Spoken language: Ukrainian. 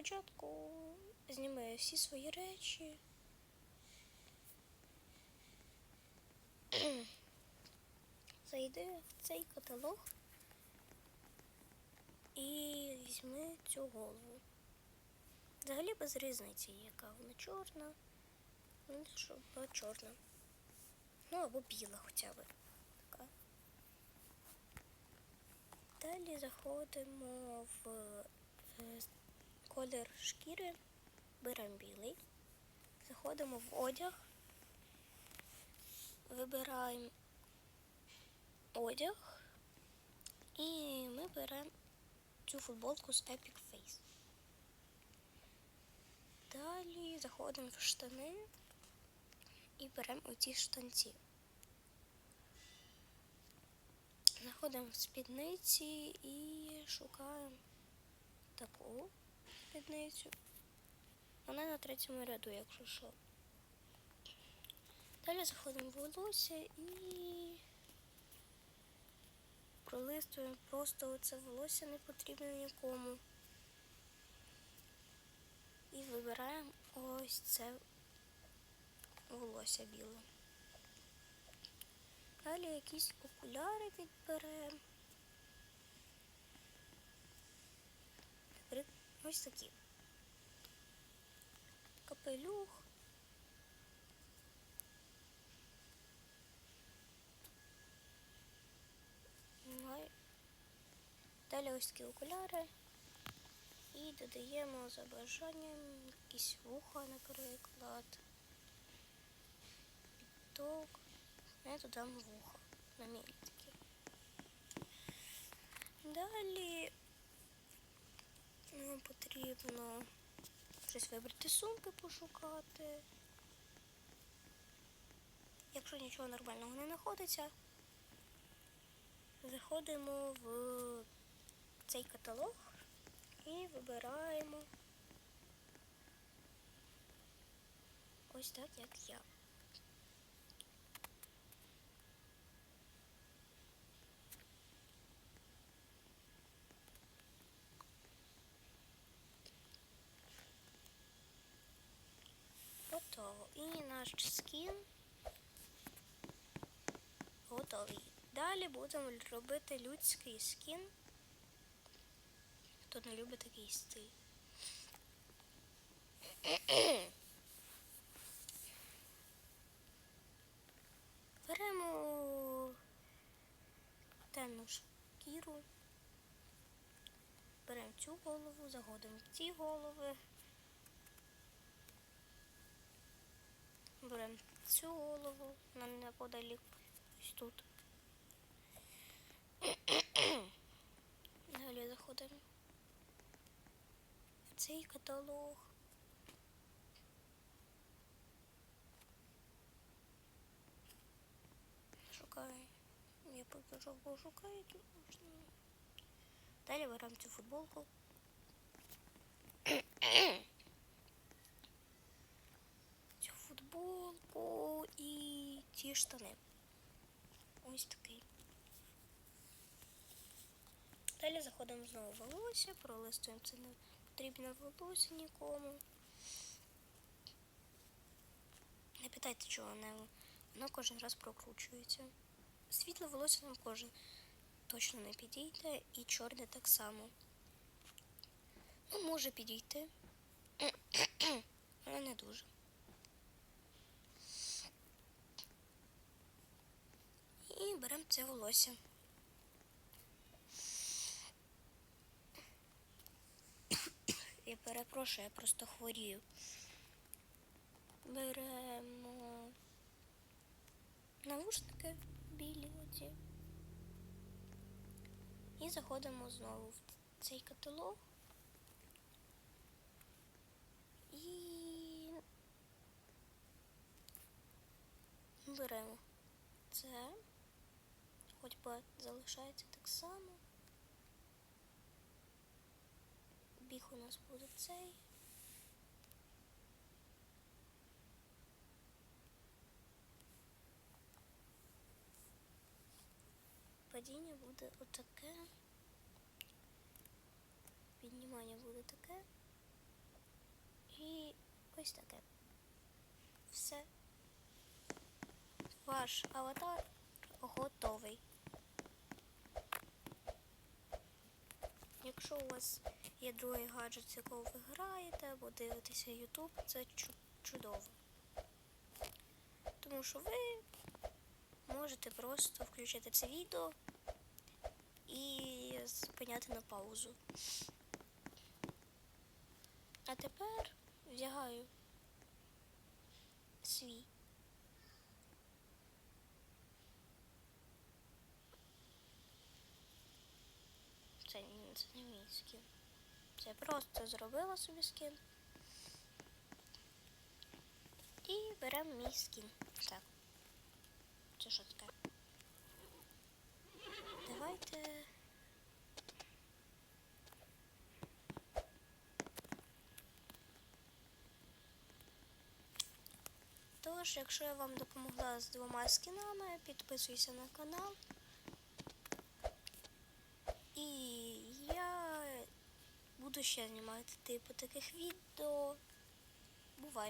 спочатку зніми всі свої речі. Зайди в цей каталог і візьми цю голову. Взагалі без різниці, яка вона чорна. Ну, що була чорна. Ну або біла хоча б. Така. Далі заходимо в колір шкіри, беремо білий, заходимо в одяг, вибираємо одяг і ми беремо цю футболку з Epic Face. Далі заходимо в штани і беремо оці штанці. Заходимо в спідниці і шукаємо таку спідницю. Вона на третьому ряду, якщо що. Далі заходимо в волосся і пролистуємо просто це волосся не потрібно нікому. І вибираємо ось це волосся біле. Далі якісь окуляри підберемо. Наприклад, Ось такі. Капелюх. Далі ось такі окуляри. І додаємо за бажанням якісь вуха, наприклад. Підток. Я додам вуха на мілі такі. Далі нам потрібно щось вибрати сумки, пошукати. Якщо нічого нормального не знаходиться, заходимо в цей каталог і вибираємо ось так, як я. Готово. І наш скін готовий. Далі будемо робити людський скін. Хто не любить такий стиль. Беремо темну шкіру. Беремо цю голову, заходимо в ці голови. Беремо цю голову на неподалік ось тут. Далі заходимо в цей каталог. Шукаю. Я покажу, бо шукаю тут можна. Далі беремо цю футболку. Футболку і ці штани. Ось такий. Далі заходимо знову в волосся, пролистуємо це не потрібне волосся нікому. Не питайте, чого не воно кожен раз прокручується. Світле волосся нам кожен точно не підійде і чорне так само. Ну, може підійти, але не дуже. І беремо це волосся. Я перепрошую, я просто хворію. Беремо навушники білі оці. І заходимо знову в цей каталог. І беремо це. Хоч би залишається так само. Біг у нас буде цей. Падіння буде отаке. Піднімання буде таке. І ось таке. Все. Ваш аватар готовий. Якщо у вас є другий гаджет, з якого ви граєте, або дивитеся YouTube, це чудово. Тому що ви можете просто включити це відео і зупиняти на паузу. А тепер вдягаю свій. Це, ні- це не мій скін. Це просто зробила собі скін. І беремо мій скін. Так. Це що таке? Давайте. Тож, якщо я вам допомогла з двома скінами, підписуйся на канал. І я буду ще знімати типу таких відео. Бувай.